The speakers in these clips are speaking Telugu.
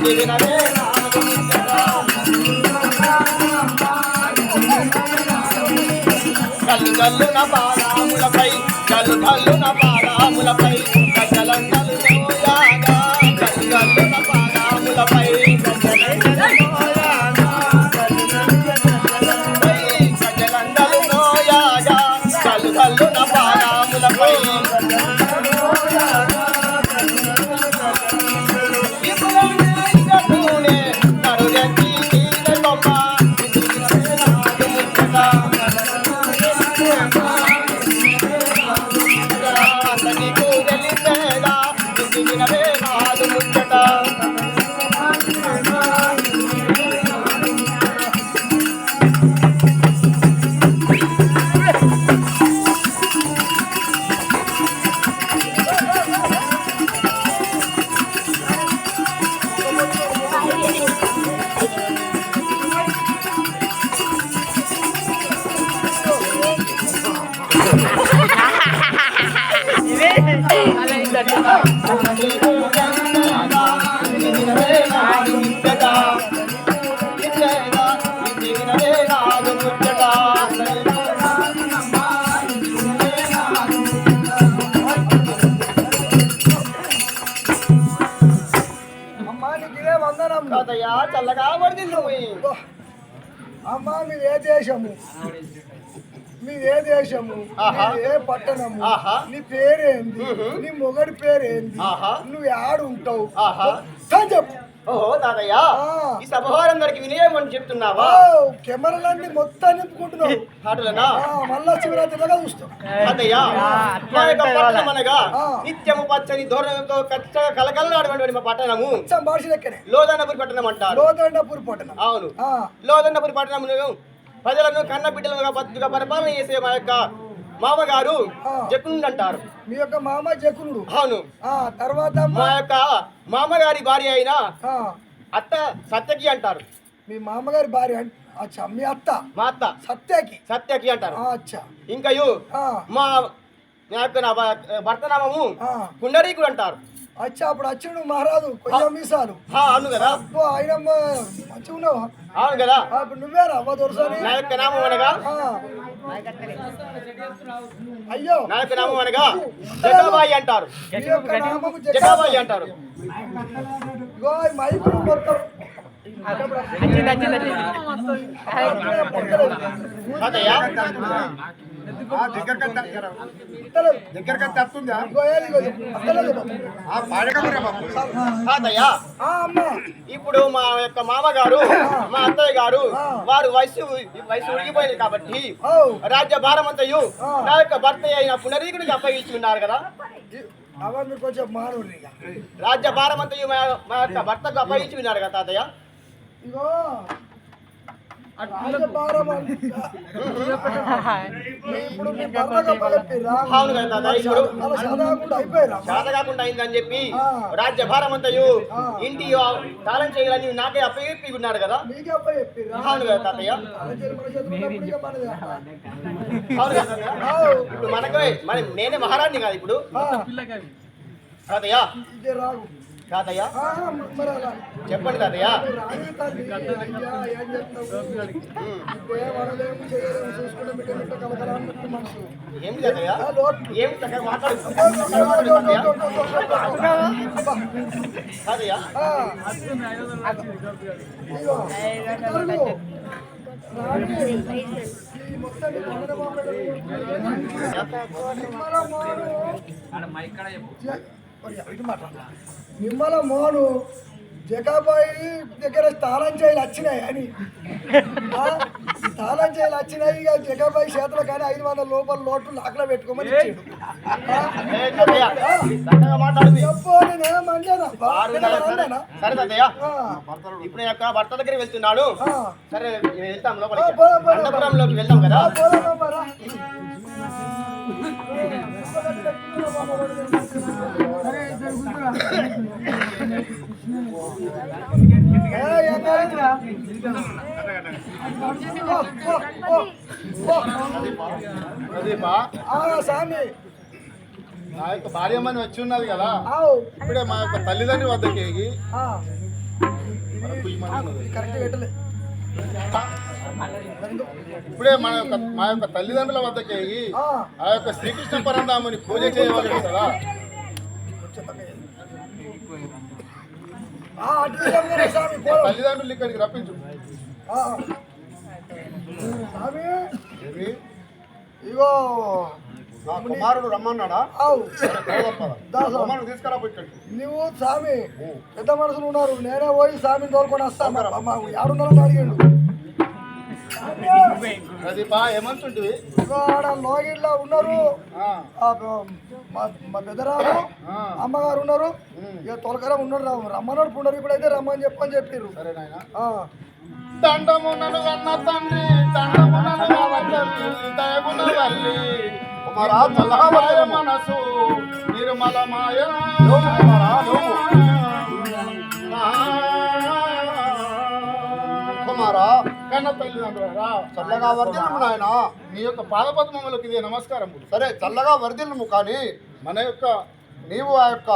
ఇది వినవే నా ముచ్చట కల్లు కల్లున పాదాములపై కల్లు కల్లున పాదాములపై కథయా చల్లగా పడింది నువ్వు అమ్మా మీది ఏ దేశము. మీది ఏ దేశము ఏ పట్టణము. నీ పేరేంది. నీ మొగడి పేరేంది? ఆహా. నువ్వు ఆడు ఉంటావు ఆహా. చెప్పు. ఓహో తాతయ్య. ఈ సభవారందరికి వినియోగం చెప్తున్నావా? ఓ, కెమెరాలన్నీ మొత్తం నింపుకుంటున్నావు ఆటలనా ఆ, మళ్ళా శివరాత్రి దాకా చూస్తావు. తాతయ్య మా యొక్క పట్టణం అనగా. నిత్యము పచ్చని ధోరణితో కచ్చగా కలకలలాడేటువంటి మా పట్టణము లోదన్నపురి పట్టణం అంటారు. లోదండపూర్ పట్టణం. అవును. ఆ, లోదన్నపురి పట్టణమును ప్రజలను కన్న బిడ్డలుగా బతుగా పరిపాలన చేసే మా యొక్క మామగారు ఆ. జక్కునుండి అంటారు. మీ యొక్క మామ జకునుడు. అవును. ఆ తర్వాత మా యొక్క మామగారి భార్య అయిన అత్త సత్యకి అంటారు. మీ మామగారి భార్య అచ్చా మీ అత్త? మా అత్త. సత్యకి? సత్యకి అంటారు. అచ్చా. ఇంకయు ఆ, మా యొక్క నా భర్త నామము ఆ. కుండరీకుడు అంటారు. అచ్చా అప్పుడు వచ్చిండు మహారాజు కొంచెం మీసాలు. అవును కదా. ఆయన మంచిగా ఉన్నావా అవును కదా. ఇప్పుడు నువ్వేరా అవ్వ దొరసని. నా యొక్క నామం అనగా? అయ్యో. నా యొక్క నామం అనగా? జగాబాయి అంటారు. జగాబాయి అంటారు. ఇగో ఈ మైకులు మొత్తం తాతయ్య ఇప్పుడు మా యొక్క మామగారు మా అత్తయ్య గారు వారు వయసు వయసు ఉడిగిపోయింది కాబట్టి రాజ్య భారం ఆ. నా యొక్క భర్త అయిన పునరీకుడికి అప్పగించి ఉన్నారు కదా. కొంచెం రాజ్య భారం మా మా యొక్క భర్తకు అప్పగించి ఉన్నారు కదా తాతయ్య? ఇగో రాజభారం అంట. ఇప్పుడు మీ భర్తకు అప్పచెప్పిర్రా? అవును కదా తాతయ్య ఇప్పుడు అలా చదవకుండా అయిపోయిరా చేత కాకుండా అయిందని చెప్పి. రాజ్య భారమంతయు ఆ. ఇంటి తాళం చేయాలని నాకే అప్పగించి ఉన్నారు కదా? అవును కదా తాతయ్య. అవును కదా. ఇప్పుడు మనకే మరి నేనే మహారాణి కాదు ఇప్పుడు తాతయ్య తాతయ్య చెప్పండి తాతయ్య ఏం తాతయ్య. ఏమి చక్కగా మాట్లాడు తాతయ్య మొత్తం నిమ్మల మోను జ- ఒరియా, ఇటు మాట్లాడు. నిమ్మల మోను జగాబాయి దగ్గర తాళం చేయలు వచ్చినాయి అని? తాళం చేయలు వచ్చినాయి ఇక జగాబాయి చేతులు కానీ ఐదు వందల లోపల లోట్లు లాకలో పెట్టుకోమని ఇప్పుడు యొక్క భర్త దగ్గరికి వెళ్తున్నాను ఆ. సరే వెళ్తాం లోపలికి. వెళ్దాం కదా? స్వామి నా యొక్క వచ్చి ఉన్నది కదా. ఇప్పుడే మా యొక్క తల్లిదండ్రి వద్దకి ఎగి ఆ, ఇది కరెక్ట్ ఇప్పుడే మన యొక్క మా యొక్క తల్లిదండ్రుల వద్దకి వెళ్ళి ఆ, యొక్క శ్రీకృష్ణ పరంధాముని పూజ చేయవలసి కదా. తల్లిదండ్రులు ఇక్కడికి రప్పించు? ఇగో కుమారుడు రమ్మన్నాడా? స్వామి. నువ్వు స్వామి పెద్ద మనుషులు ఉన్నారు. నేనే పోయి స్వామిని తోలుకొని వస్తా. అమ్మ ఎవరున్నారని అడిగాడు. ఏమంటుంటివి? లోగిడ్లో ఉన్నారు. మా ఆ. అమ్మగారు ఉన్నారు. ఇక తొలకరా ఉన్నారు రా- రమ్మన్నాడు పుండరు ఇప్పుడైతే రమ్మని చెప్పని చెప్పారు సరే నాయన. ఆ. దండమునను అన్న తండ్రి దండమునను దయగుణ వల్లి. మనసు నిర్మల మాయ లోము కుమారా, లోము. కుమారా కన్న తల్లిదండ్రులారా చల్లగా వర్ధిల్లుము నాయన నీ యొక్క పాదపద్మములకు ఇదే నమస్కారం సరే చల్లగా వర్ధిల్లుము కానీ మన యొక్క నీవు ఆ యొక్క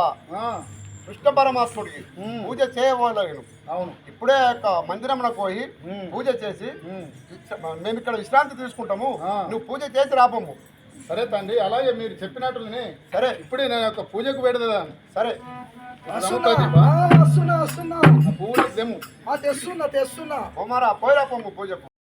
కృష్ణ పరమాత్ముడికి. పూజ చేయవలేను అవును ఇప్పుడే ఆ యొక్క మందిరమునకు పోయి. పూజ చేసి. మేము ఇక్కడ విశ్రాంతి తీసుకుంటాము. నువ్వు పూజ చేసి రాపము సరే తండ్రి అలాగే మీరు చెప్పినట్లునే సరే ఇప్పుడే నేను యొక్క పూజకు పెడదాను సరే. వస్తున్నా ఆ, వస్తున్నా వస్తున్నా ఆ పువ్వులు దెమ్ము ఆ, తెస్తున్నా తెస్తున్నా. కుమారా పోయిరా పొమ్ము పూజకు.